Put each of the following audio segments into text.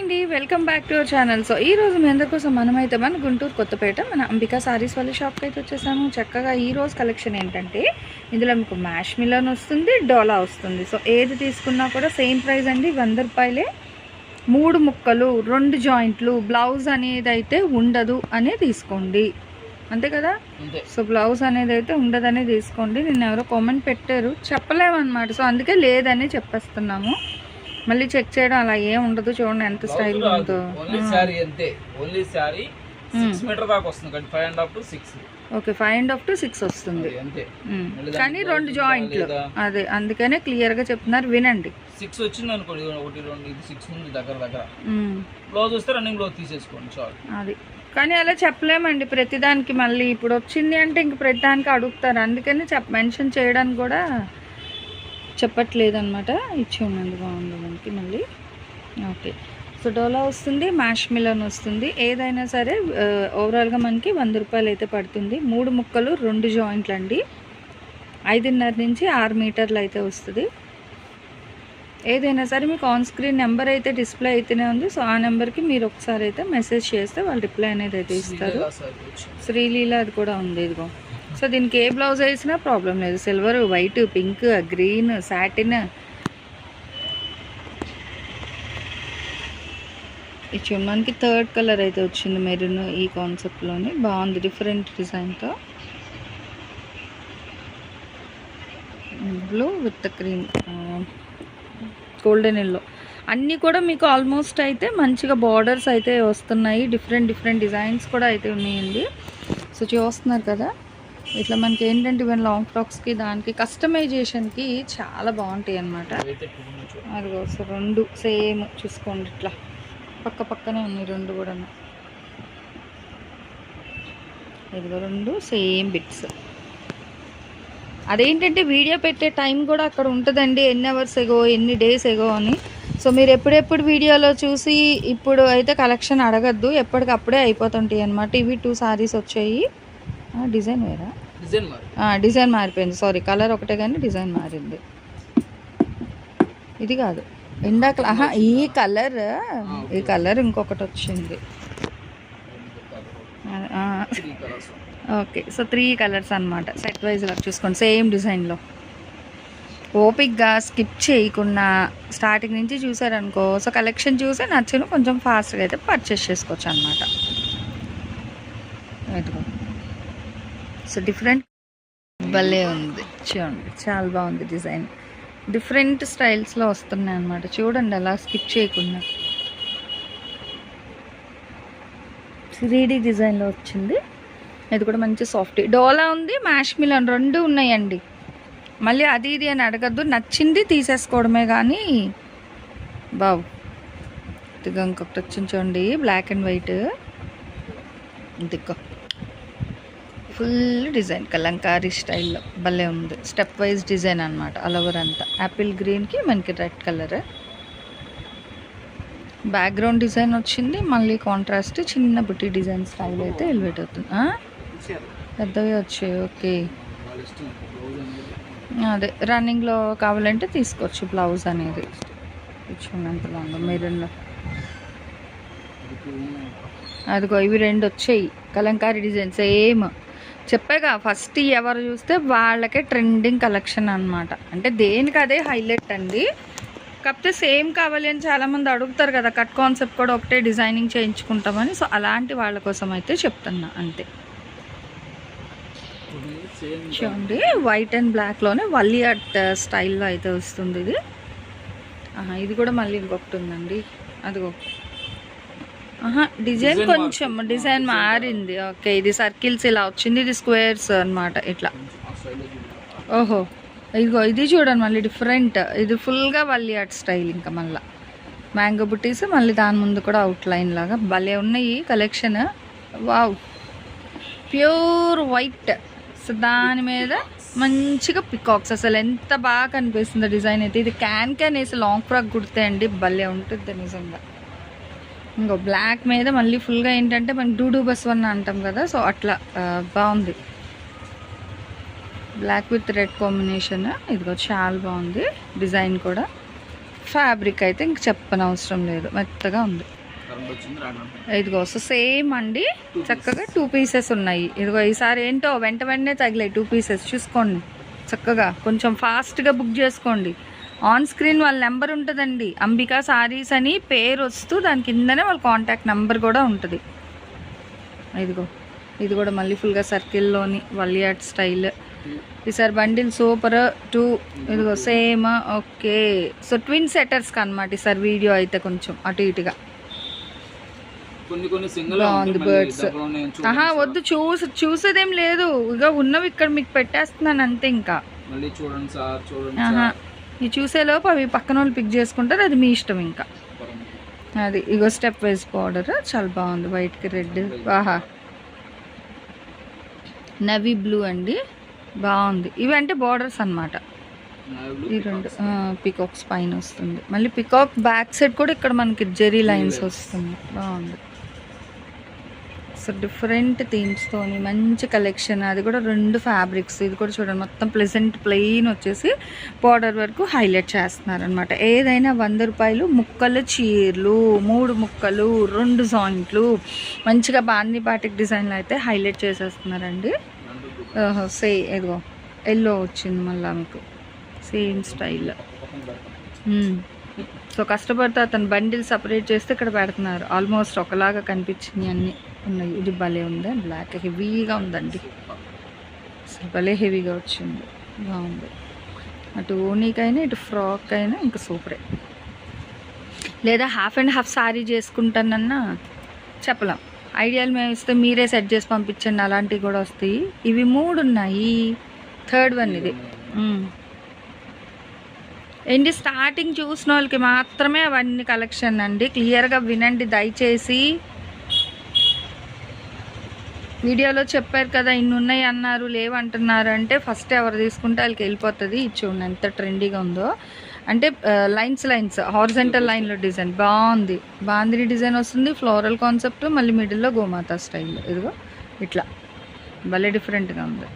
అండి welcome back to our channel. So ఈ రోజు మీ అందరి కోసం మనమైతే మన గుంటూరు కొత్తపేట మన అంబికా సారీస్ వాళ్ళ షాప్కి అయితే వచ్చేసాము. చక్కగా ఈ రోజు కలెక్షన్ ఏంటంటే ఇందులో మీకు మ్యాష్ మిలన్ వస్తుంది డోలా వస్తుంది. సో ఏది తీసుకున్నా కూడా సేమ్ ప్రైస్ అండి వంద రూపాయలే. మూడు ముక్కలు రెండు జాయింట్లు బ్లౌజ్ అనేది అయితే ఉండదు అనే తీసుకోండి. అంతే కదా? సో బ్లౌజ్ అనేది అయితే ఉండదని తీసుకోండి. నిన్న ఎవరో కామెంట్ పెట్టారు. చెప్పలేమన్నమాట. సో అందుకే లేదని చెప్పేస్తున్నాము. మళ్ళీ చెక్ చేయడం అలా ఏం ఉండదు చూడండి ఎంత స్టైల్ ఉందో. ఓన్లీ శారీ అంతే. ఓన్లీ శారీ సిక్స్ మీటర్ దాకా వస్తుంది కానీ five and half to six okay five and half to six వస్తుంది. కానీ దానికి రెండు జాయింట్లు? అదే అందుకనే క్లియర్గా చెప్తున్నారు వినండి. సిక్స్ వచ్చింది అనుకోండి ఒకటి రెండు ఇది సిక్స్ ఉంది దగ్గర దగ్గర. బ్లౌజ్ వస్తే రన్నింగ్ బ్లౌజ్ తీసేసుకోండి చాలు. అది. కానీ అలా చెప్పలేమండి ప్రతిదానికి మళ్ళీ ఇప్పుడు వచ్చింది అంటే ఇంక ప్రతిదానికి అడుగుతారు. అందుకని చెప్ మెన్షన్ చేయడానికి కూడా చెప్పట్లేదు అనమాట ఇచ్చి ఉన్నది బాగుంది మనకి మళ్ళీ. ఓకే. సో డోలా వస్తుంది మ్యాష్ మిలన్ వస్తుంది. ఏదైనా సరే ఓవరాల్గా మనకి వంద రూపాయలు అయితే పడుతుంది. మూడు ముక్కలు రెండు జాయింట్లు అండి. ఐదున్నర నుంచి ఆరు మీటర్లు అయితే వస్తుంది. ఏదైనా సరే మీకు ఆన్ స్క్రీన్ నెంబర్ అయితే డిస్ప్లే అయితేనే ఉంది. సో ఆ నెంబర్కి మీరు ఒకసారి అయితే మెసేజ్ చేస్తే వాళ్ళు రిప్లై అనేది అయితే ఇస్తారు. శ్రీలీల అది కూడా ఉంది ఇదిగో. సో దీనికి ఏ బ్లౌజ్ వేసినా ప్రాబ్లం లేదు. Silver white pink green satin ఈ చుమ్మానికి థర్డ్ కలర్ అయితే వచ్చింది మెరూన్ ఈ కాన్సెప్ట్లోని బాగుంది డిఫరెంట్ డిజైన్తో blue with cream golden yellow అన్నీ కూడా మీకు ఆల్మోస్ట్ అయితే మంచిగా బార్డర్స్ అయితే వస్తున్నాయి. డిఫరెంట్ డిఫరెంట్ డిజైన్స్ కూడా అయితే ఉన్నాయండి. సో చూస్తున్నారు కదా. ఇట్లా మనకి ఏంటంటే ఈవెన్ లాంగ్ ఫ్రాక్స్కి దానికి కస్టమైజేషన్కి చాలా బాగుంటాయి కొంచెం అదిగో సో రెండు సేమ్ చూసుకోండి ఇట్లా. పక్క పక్కనే ఉన్నాయి రెండు కూడా ఇదిగో రెండు సేమ్ బిట్స్ అదేంటంటే వీడియో పెట్టే టైం కూడా అక్కడ ఉంటుందండి. ఎన్ని అవర్స్ ఎగో ఎన్ని డేస్ ఎగో అని. సో మీరు ఎప్పుడెప్పుడు వీడియోలో చూసి ఇప్పుడు అయితే కలెక్షన్ అడగద్దు. ఎప్పటికప్పుడే అయిపోతుంటాయి అనమాట ఇవి టూ సారీస్ వచ్చాయి. డిజైన్ వేరా? డిజైన్ డిజైన్ మారిపోయింది. సారీ కలర్ ఒకటే కానీ డిజైన్ మారింది. ఇది కాదు. ఆహా ఈ కలర్ ఈ కలర్ ఇంకొకటి వచ్చింది. ఓకే సో త్రీ కలర్స్ అనమాట సెట్ వైజ్లో చూసుకోండి. సేమ్ డిజైన్లో ఓపిక్గా స్కిప్ చేయకుండా స్టార్టింగ్ నుంచి చూసారనుకో సో కలెక్షన్ చూసి నచ్చిన కొంచెం ఫాస్ట్గా అయితే పర్చేస్ చేసుకోవచ్చు అనమాట సో డిఫరెంట్ భలే ఉంది. చూడండి చాలా బాగుంది డిజైన్. డిఫరెంట్ స్టైల్స్లో వస్తున్నాయి అనమాట చూడండి అలా స్కిప్ చేయకుండా. త్రీడీ డిజైన్లో వచ్చింది. ఇది కూడా మంచి సాఫ్ట్. డోలా ఉంది మ్యాష్ మిలన్ రెండు ఉన్నాయండి. మళ్ళీ అది ఇది అని అడగద్దు. నచ్చింది తీసేసుకోవడమే కానీ బావు ఇదిగో ఇంకొకటి వచ్చింది చూడండి బ్లాక్ అండ్ వైట్. ఇదిగో. ఫుల్ డిజైన్ కలంకారీ స్టైల్లో భలే ఉంది. స్టెప్ వైజ్ డిజైన్ అనమాట అలవర్ అంతా యాపిల్ గ్రీన్కి మనకి రెడ్ కలర్ బ్యాక్గ్రౌండ్ డిజైన్ వచ్చింది మళ్ళీ కాంట్రాస్ట్ చిన్న బుట్టి డిజైన్ స్టైల్ అయితే ఎలివేట్ అవుతుంది. పెద్దవి వచ్చాయి ఓకే. అదే రన్నింగ్లో కావాలంటే తీసుకోవచ్చు బ్లౌజ్ అనేది. చూడండి బాగుంది మెరూన్లో అదిగో ఇవి రెండు వచ్చాయి. కలంకారీ డిజైన్ సేమ్ చెప్పాగా ఫస్ట్ ఎవరు చూస్తే వాళ్ళకే ట్రెండింగ్ కలెక్షన్ అన్నమాట. అంటే దేనికి అదే హైలైట్ అండి. కాకపోతే సేమ్ కావాలి అని చాలామంది అడుగుతారు కదా కట్ కాన్సెప్ట్ కూడా ఒకటే డిజైనింగ్ చేయించుకుంటామని. సో అలాంటి వాళ్ళ కోసం అయితే చెప్తున్నా అంతే. చూడండి వైట్ అండ్ బ్లాక్లోనే వల్లి అట్ స్టైల్లో uh, అయితే వస్తుంది ఇది. ఇది కూడా మళ్ళీ ఇంకొకటి ఉందండి. అదిగో. డిజైన్ కొంచెం. డిజైన్ మారింది. ఓకే ఇది సర్కిల్స్ ఇలా వచ్చింది ఇది స్క్వేర్స్ అన్నమాట ఇట్లా. ఓహో ఇదిగో ఇది చూడండి మళ్ళీ డిఫరెంట్. ఇది ఫుల్గా వల్లి అట్ స్టైల్ ఇంకా మళ్ళీ. మ్యాంగో బుట్టీస్ మళ్ళీ దాని ముందు కూడా అవుట్ లైన్ లాగా. భలే ఉన్నాయి collection wow. Pure white. So దాని మీద మంచిగా పికాక్స్ అసలు ఎంత బాగా కనిపిస్తుందో డిజైన్ అయితే. ఇది క్యాన్ క్యాన్ వేసి లాంగ్ ఫ్రాక్ కుడితే అండి భలే ఉంటుంది నిజంగా. ఇంకో బ్లాక్ మీద మళ్ళీ ఫుల్గా ఏంటంటే మనకి డూడు బస్ వన్ అంటాం కదా సో అట్లా బాగుంది. బ్లాక్ విత్ రెడ్ కాంబినేషన్ ఇదిగో చాలా బాగుంది డిజైన్ కూడా. ఫ్యాబ్రిక్ అయితే ఇంక చెప్పనవసరం లేదు మెత్తగా ఉంది. ఇదిగో సో సేమ్ అండి చక్కగా టూ పీసెస్ ఉన్నాయి. ఇదిగో ఈసారి ఏంటో వెంట వెంటనే తగిలాయి టూ పీసెస్ చూసుకోండి. చక్కగా కొంచెం ఫాస్ట్గా బుక్ చేసుకోండి. ఆన్ స్క్రీన్ వాళ్ళ నెంబర్ ఉంటుందండి. అంబికా సారీస్ అని పేరు వస్తూ దాని కిందనే వాళ్ళ కాంటాక్ట్ నెంబర్ కూడా ఉంటుంది. ఇదిగో ఇది కూడా మళ్ళీ ఫుల్గా సర్కిల్లోని వలియాట్ స్టైల్ ఈసారి బండిల్ సూపర్ టూ ఇదిగో సేమ్ ఓకే సో ట్విన్ సెటర్స్కి అనమాట ఈసారి వీడియో అయితే కొంచెం అటు ఇటుగా. బాగుంది birds. ఆహా వద్దు చూసి చూసేదేం లేదు. ఇక ఉన్నవి ఇక్కడ మీకు పెట్టేస్తున్నాను అంతే ఇంకా. మళ్ళీ చూడండి సార్ చూడండి ఈ చూసేలోపు అవి పక్కన వాళ్ళు పిక్ చేసుకుంటారు. అది మీ ఇష్టం ఇంకా. అది ఇగో స్టెప్ వైజ్ పౌడర్ చాలా బాగుంది. వైట్కి రెడ్ ఆహా. నవీ బ్లూ అండి. బాగుంది. ఇవి అంటే బార్డర్స్ అనమాట ఈ రెండు పికాక్స్ పైన వస్తుంది. మళ్ళీ పికాక్ బ్యాక్ సైడ్ కూడా ఇక్కడ మనకి జెరీ లైన్స్ వస్తుంది. బాగుంది. అసలు డిఫరెంట్ థీమ్స్తోని మంచి కలెక్షన్ అది కూడా రెండు ఫ్యాబ్రిక్స్ ఇది కూడా చూడండి మొత్తం ప్లెజెంట్ ప్లెయిన్ వచ్చేసి బార్డర్ వరకు హైలైట్ చేస్తున్నారనమాట ఏదైనా వంద రూపాయలు ముక్కలు చీరలు మూడు ముక్కలు రెండు జాయింట్లు మంచిగా బాన్ని బాటిక్ డిజైన్లో అయితే హైలైట్ చేసేస్తున్నారండి. ఓహో సే ఇదిగో ఎల్లో వచ్చింది మళ్ళీ మీకు. సేమ్ స్టైల్ సో కష్టపడితే అతను బండిల్ సపరేట్ చేస్తే ఇక్కడ పెడుతున్నారు. ఆల్మోస్ట్ ఒకలాగా కనిపించింది అన్నీ. ఉన్నాయి. ఇది భలే ఉంది బ్లాక్ హెవీగా ఉందండి. అసలు భలే హెవీగా వచ్చింది. బాగుంది. అటు ఓనీకైనా ఇటు ఫ్రాక్ అయినా ఇంకా సూపరే. లేదా హాఫ్ అండ్ హాఫ్ సారీ చేసుకుంటానన్నా చెప్పలేం. ఐడియాలు మేము ఇస్తే మీరే సెట్ చేసి పంపించండి. అలాంటివి కూడా వస్తాయి. ఇవి మూడు ఉన్నాయి. థర్డ్ వన్ ఇది. ఏంటి? స్టార్టింగ్ చూసిన వాళ్ళకి మాత్రమే అవన్నీ కలెక్షన్ అండి. క్లియర్గా వినండి. దయచేసి వీడియోలో చెప్పారు కదా ఇన్ని ఉన్నాయి అన్నారు లేవంటున్నారు అంటే ఫస్ట్ ఎవరు తీసుకుంటే వాళ్ళకి వెళ్ళిపోతుంది. ఇది చూడండి ఎంత ట్రెండీగా ఉందో. అంటే లైన్స్ లైన్స్ హార్జెంటల్ లైన్లో డిజైన్ బాగుంది. బాందిని డిజైన్ వస్తుంది ఫ్లోరల్ కాన్సెప్ట్ మళ్ళీ మిడిల్లో గోమాతా స్టైల్ ఇదిగో ఇట్లా. భలే డిఫరెంట్గా ఉంది.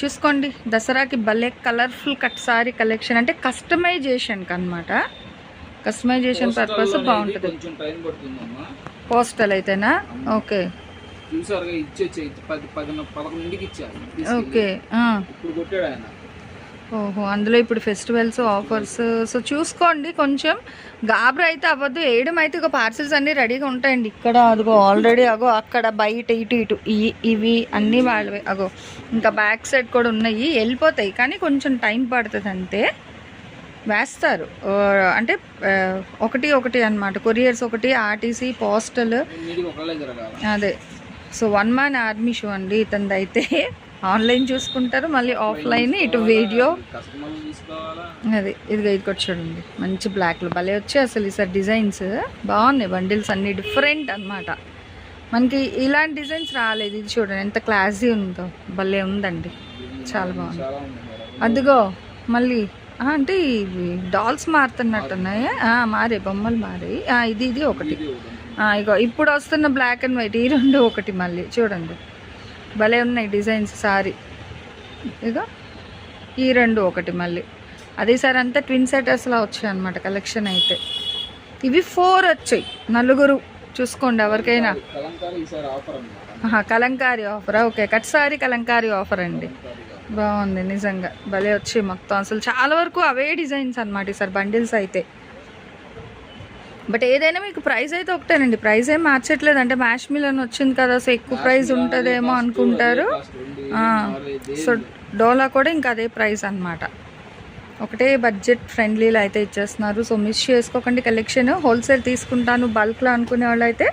చూసుకోండి దసరాకి భలే కలర్ఫుల్ కట్ సారీ కలెక్షన్ అంటే కస్టమైజేషన్కి అనమాట కస్టమైజేషన్ పర్పస్ బాగుంటుంది. పోస్టల్ అయితేనా? ఓకే. చూసారుగా ఇచ్చేచ్చే పది పది పదకొండింటికి ఇచ్చారు. ఓకే ఆ. ఇప్పుడు కొట్టాడు ఆయన. ఓహో అందులో ఇప్పుడు ఫెస్టివల్స్ ఆఫర్స్ సో చూసుకోండి కొంచెం. గాబరా అయితే అవ్వద్దు వేయడం అయితే ఇక పార్సిల్స్ అన్నీ రెడీగా ఉంటాయండి. ఇక్కడ అదిగో ఆల్రెడీ అగో అక్కడ బయట ఇటు ఇటు ఇవి అన్నీ వాళ్ళవే. అగో ఇంకా బ్యాక్ సైడ్ కూడా ఉన్నాయి వెళ్ళిపోతాయి. కానీ కొంచెం టైం పడుతుంది అంతే వేస్తారు. అంటే ఒకటి ఒకటి అన్నమాట. కొరియర్స్ ఒకటి ఆర్టీసీ పోస్టల్. అదే. So one man army show అండి ఇతనిది అయితే ఆన్లైన్ చూసుకుంటారు మళ్ళీ ఆఫ్లైన్ ఇటు వీడియో. అది. ఇదిగో ఇది కూడా చూడండి. మంచి బ్లాక్లో. భలే వచ్చాయి అసలు ఈసారి డిజైన్స్. బాగున్నాయి బండిల్స్ అన్ని డిఫరెంట్ అన్నమాట. మనకి ఇలాంటి డిజైన్స్ రాలేదు. ఇది చూడండి ఎంత క్లాసీ ఉందో. భలే ఉందండి. చాలా బాగుంది. అదిగో మళ్ళీ అంటే ఇవి డాల్స్ మారుతున్నట్టున్నాయి? మారే బొమ్మలు మారాయి ఆ, ఇది ఇది ఒకటి. ఇగో ఇప్పుడు వస్తున్న బ్లాక్ అండ్ వైట్ ఈ రెండు ఒకటి మళ్ళీ. చూడండి. భలే ఉన్నాయి డిజైన్స్ సారీ. ఇగో ఈ రెండు ఒకటి మళ్ళీ. అదే సార్ అంతా ట్విన్ సెటర్స్లా వచ్చాయి అనమాట కలెక్షన్ అయితే. ఇవి ఫోర్ వచ్చాయి. నలుగురు. చూసుకోండి ఎవరికైనా. Kalamkari ఆఫరా okay cut sorry kalamkari offer అండి. బాగుంది నిజంగా. భలే వచ్చి మొత్తం. అసలు చాలా వరకు అవే డిజైన్స్ అనమాట ఈసారి బండిల్స్ అయితే. బట్ ఏదైనా మీకు ప్రైస్ అయితే ఒకటేనండి. ప్రైస్ ఏం మార్చట్లేదు. అంటే మ్యాష్ మిల్ అని వచ్చింది కదా సో ఎక్కువ ప్రైస్ ఉంటుందేమో అనుకుంటారు. సో డోలా కూడా ఇంకా అదే ప్రైస్ అన్నమాట. ఒకటే బడ్జెట్ ఫ్రెండ్లీలో అయితే ఇచ్చేస్తున్నారు. సో మిస్ చేసుకోకండి కలెక్షన్. హోల్సేల్ తీసుకుంటాను బల్క్లో అనుకునే వాళ్ళు అయితే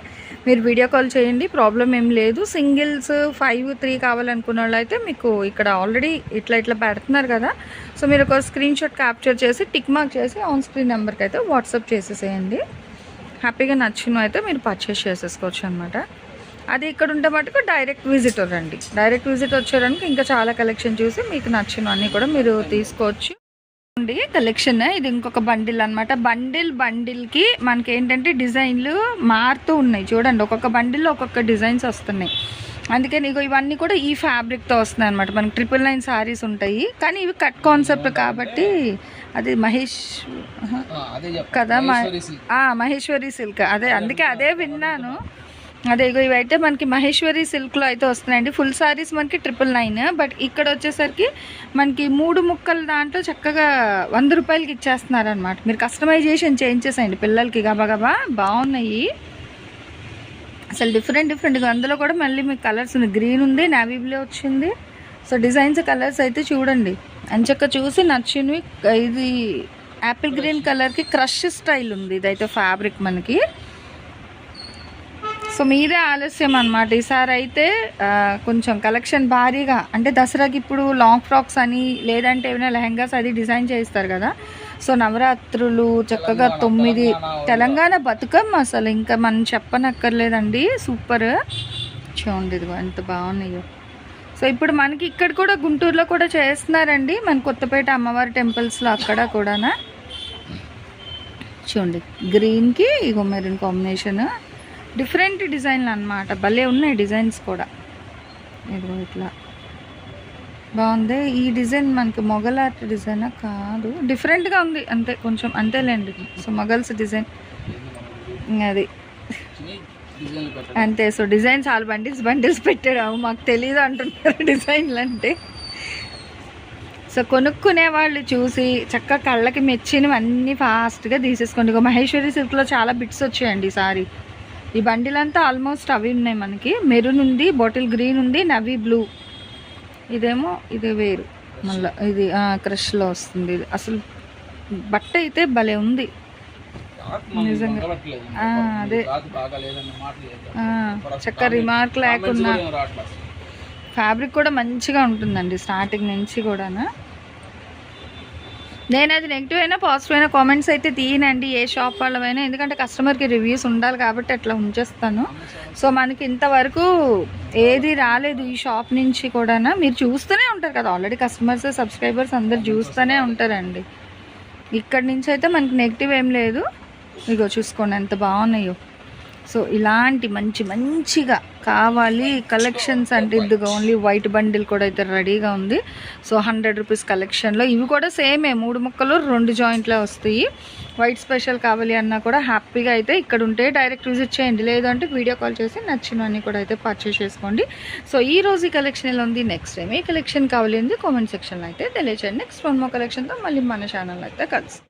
మీరు వీడియో కాల్ చేయండి ప్రాబ్లం ఏం లేదు. సింగిల్స్ ఫైవ్ త్రీ కావాలనుకున్న వాళ్ళు అయితే మీకు ఇక్కడ ఆల్రెడీ ఇట్లా ఇట్లా పెడుతున్నారు కదా. సో మీరు ఒక స్క్రీన్ షాట్ క్యాప్చర్ చేసి టిక్ మార్క్ చేసి ఆన్ స్క్రీన్ నెంబర్కి అయితే వాట్సాప్ చేసేసేయండి. హ్యాపీగా నచ్చినవి అయితే మీరు పర్చేస్ చేసేసుకోవచ్చు అనమాట అది ఇక్కడ ఉంటే మటుకు డైరెక్ట్ విజిట్ అండి. డైరెక్ట్ విజిట్ వచ్చారనుకో ఇంకా చాలా కలెక్షన్ చూసి మీకు నచ్చినవన్నీ కూడా మీరు తీసుకోవచ్చు. అండి కలెక్షన్ ఇది ఇంకొక బండిల్ అన్నమాట. బండిల్ బండిల్కి మనకి ఏంటంటే డిజైన్లు మారుతూ ఉన్నాయి. చూడండి ఒక్కొక్క బండిల్లో ఒక్కొక్క డిజైన్స్ వస్తున్నాయి. అందుకే నీకు ఇవన్నీ కూడా ఈ ఫ్యాబ్రిక్తో వస్తున్నాయి అనమాట మనకి ట్రిపుల్ నైన్ సారీస్ ఉంటాయి. కానీ ఇవి కట్ కాన్సెప్ట్ కాబట్టి అది మహేష్ కదా మహేశ్వరి సిల్క్ అదే అందుకే అదే విన్నాను. అదే ఇగో ఇవైతే మనకి మహేశ్వరి సిల్క్లో అయితే వస్తున్నాయండి. ఫుల్ సారీస్ మనకి ట్రిపుల్ నైన్ బట్ ఇక్కడ వచ్చేసరికి మనకి మూడు ముక్కల దాంట్లో చక్కగా వంద రూపాయలకి ఇచ్చేస్తున్నారనమాట మీరు కస్టమైజేషన్ చేయించేసేయండి పిల్లలకి గబగబా బాగున్నాయి. అసలు డిఫరెంట్ డిఫరెంట్గా అందులో కూడా మళ్ళీ మీకు కలర్స్ ఉంది గ్రీన్ ఉంది నావీ బ్లూ వచ్చింది. సో డిజైన్స్ కలర్స్ అయితే చూడండి. అంచక్క చూసి నచ్చినవి ఇది యాపిల్ గ్రీన్ కలర్కి క్రష్ స్టైల్ ఉంది. ఇదైతే ఫ్యాబ్రిక్ మనకి. సో మీదే ఆలస్యం అనమాట ఈసారి అయితే కొంచెం కలెక్షన్ భారీగా అంటే దసరాకి ఇప్పుడు లాంగ్ ఫ్రాక్స్ అని లేదంటే ఏమైనా లెహంగాస్ అది డిజైన్ చేస్తారు కదా. సో నవరాత్రులు చక్కగా తొమ్మిది తెలంగాణ తెలంగాణ బతుకమ్మ అసలు. ఇంకా మనం చెప్పనక్కర్లేదండి. సూపర్. చూడండి ఇదిగో ఎంత బాగున్నాయో. సో ఇప్పుడు మనకి ఇక్కడ కూడా గుంటూరులో కూడా చేస్తున్నారండి. మన కొత్తపేట అమ్మవారి టెంపుల్స్లో అక్కడ కూడానా. చూడండి గ్రీన్కి ఇగో మెరూన్ కాంబినేషన్. డిఫరెంట్ డిజైన్లు అన్నమాట. భలే ఉన్నాయి డిజైన్స్ కూడా. ఇదిగో ఇట్లా. బాగుంది. ఈ డిజైన్ మనకి మొఘల్ ఆర్ట్ డిజైన్ కాదు. డిఫరెంట్గా ఉంది. అంతే కొంచెం అంతేలేండి. సో మొఘల్స్ డిజైన్ అది. అంతే. సో డిజైన్ చాలా బండిల్స్ బండిల్స్ పెట్టాడు మాకు తెలియదు అంటున్నారు డిజైన్లు అంటే సో కొనుక్కునే వాళ్ళు చూసి చక్కగా కళ్ళకి మెచ్చినవి అన్నీ ఫాస్ట్గా తీసేసుకోండి. ఇక మహేశ్వరి సిల్క్లో చాలా బిట్స్ వచ్చాయండి ఈసారి ఈ బండిల్ అంతా ఆల్మోస్ట్ అవి ఉన్నాయి మనకి. మెరూన్ ఉంది బాటిల్ గ్రీన్ ఉంది నవీ బ్లూ ఇదేమో ఇది వేరు. మళ్ళీ ఇది క్రష్లో వస్తుంది. ఇది అసలు బట్ట అయితే భలే ఉంది. నిజంగా. అదే. చక్క రిమార్క్ లేకున్నా. కూడా. ఫ్యాబ్రిక్ కూడా మంచిగా ఉంటుందండి స్టార్టింగ్ నుంచి కూడాను. నేను అది నెగిటివ్ అయినా పాజిటివ్ అయినా కామెంట్స్ అయితే తీయనండి. ఏ షాప్ వాళ్ళమైనా ఎందుకంటే కస్టమర్కి రివ్యూస్ ఉండాలి కాబట్టి అట్లా ఉంచేస్తాను. సో మనకి ఇంతవరకు ఏది రాలేదు ఈ షాప్ నుంచి కూడా మీరు చూస్తూనే ఉంటారు కదా ఆల్రెడీ కస్టమర్స్ సబ్స్క్రైబర్స్ అందరు చూస్తూనే ఉంటారండి. ఇక్కడ నుంచి అయితే మనకి నెగిటివ్ ఏం లేదు. ఇగో చూసుకోండి ఎంత బాగున్నాయో. సో ఇలాంటి మంచి మంచిగా కావాలి. కలెక్షన్స్ అంటే ఇదిగా ఓన్లీ వైట్ బండిల్ కూడా అయితే రెడీగా ఉంది. సో హండ్రెడ్ రూపీస్ కలెక్షన్లో ఇవి కూడా సేమే మూడు ముక్కలు రెండు జాయింట్లో వస్తాయి. వైట్ స్పెషల్ కావాలి అన్నా కూడా హ్యాపీగా అయితే ఇక్కడ ఉంటే డైరెక్ట్ విజిట్ చేయండి. లేదంటే వీడియో కాల్ చేసి నచ్చినవన్నీ కూడా అయితే పర్చేస్ చేసుకోండి. సో ఈ రోజు ఈ కలెక్షన్ ఎలా ఉంది? నెక్స్ట్ టైం ఏ కలెక్షన్ కావాలి ఉంది కామెంట్ సెక్షన్లో అయితే తెలియచేయండి. నెక్స్ట్ వన్ మో కలెక్షన్తో మళ్ళీ మన ఛానల్ అయితే కలుస్తాం.